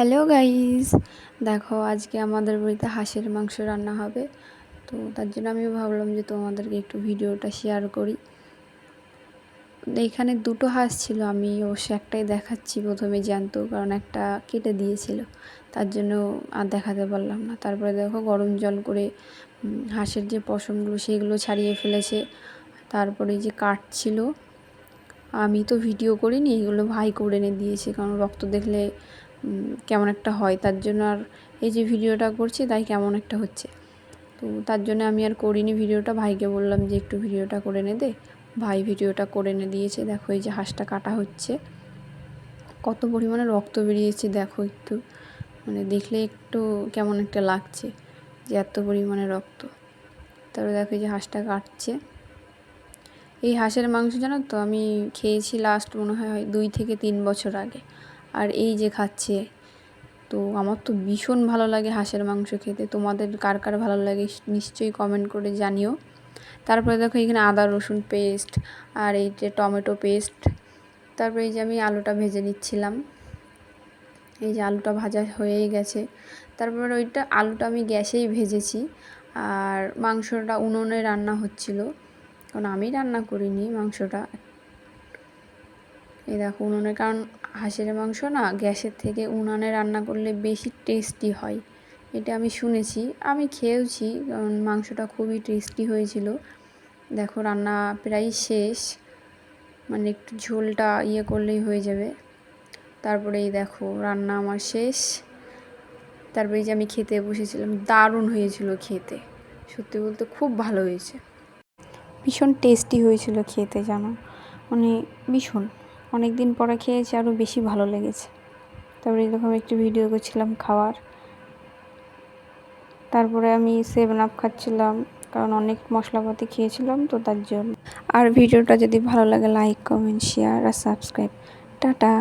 Hello guys, দেখো আজকে আমাদের বাড়িতে হাঁসের মাংস রান্না হবে। তো তার জন্য আমি ভাবলাম যে তোমাদেরকে একটু ভিডিওটা শেয়ার করি। এখানে দুটো হাঁস ছিল, আমি অবশ্য একটাই দেখাচ্ছি প্রথমে জ্যান্ত, কারণ একটা কেটে দিয়েছিল। তার জন্য আর দেখাতে পারলাম না। তারপরে দেখো গরম জল করে হাঁসের যে পশমগুলো, সেগুলো ছাড়িয়ে ফেলেছে। তারপরে যে কাটছিল আমি তো ভিডিও করিনি, এগুলো ভাই করে এনে দিয়েছে, কারণ রক্ত দেখলে কেমন একটা হয়, তার জন্য আর এই যে ভিডিওটা করছি তাই কেমন একটা হচ্ছে। তো তার জন্য আমি আর করিনি ভিডিওটা, ভাইকে বললাম যে একটু ভিডিওটা করে এনে দে। ভাই ভিডিওটা করে এনে দিয়েছে, দেখো এই যে হাঁসটা কাটা হচ্ছে। কত পরিমাণে রক্ত বেরিয়েছে, দেখো একটু। মানে দেখলে একটু কেমন একটা লাগছে যে এত পরিমাণে রক্ত। তারপরে দেখো এই যে হাঁসটা কাটছে। এই হাঁসের মাংস জানো তো আমি খেয়েছি লাস্ট মনে হয় দুই থেকে তিন বছর আগে। আর এই যে খাচ্ছে, তো আমার তো ভীষণ ভালো লাগে হাঁসের মাংস খেতে। তোমাদের কার কার ভালো লাগে নিশ্চয়ই কমেন্ট করে জানিও। তারপরে দেখো এখানে আদা, রসুন পেস্ট আর এই যে টমেটো পেস্ট তারপরে এই যে আমি আলুটা ভেজে নিচ্ছিলাম। এই যে আলুটা ভাজা হয়েই গেছে। তারপর ওইটা আলুটা আমি গ্যাসেই ভেজেছি। আর মাংসটা উনুনে রান্না হচ্ছিল। কারণ আমি রান্না করিনি মাংসটা। এই দেখো উনুনে, কারণ হাঁসের মাংস না গ্যাসের থেকে উনানে রান্না করলে বেশি টেস্টি হয়। এটা আমি শুনেছি, আমি খেয়েওছি, কারণ মাংসটা খুবই টেস্টি হয়েছিল। দেখো, রান্না প্রায় শেষ। মানে একটু ঝোলটা ইয়ে করলেই হয়ে যাবে। তারপরে এই দেখো, রান্না আমার শেষ। তারপরে যে আমি খেতে বসেছিলাম, দারুণ হয়েছিল খেতে। সত্যি বলতে খুব ভালো হয়েছে। ভীষণ টেস্টি হয়েছিল খেতে, জানো? মানে ভীষণ। অনেক দিন পরে খেয়েছি, আরও বেশি ভালো লেগেছে। তারপরে এরকম একটু ভিডিও করছিলাম খাওয়ার। তারপরে আমি সেভেন আপ খাচ্ছিলাম, কারণ অনেক মশলাপাতি খেয়েছিলাম তো তার জন্য। আর ভিডিওটা যদি ভালো লাগে লাইক কমেন্ট শেয়ার আর সাবস্ক্রাইব টাটা!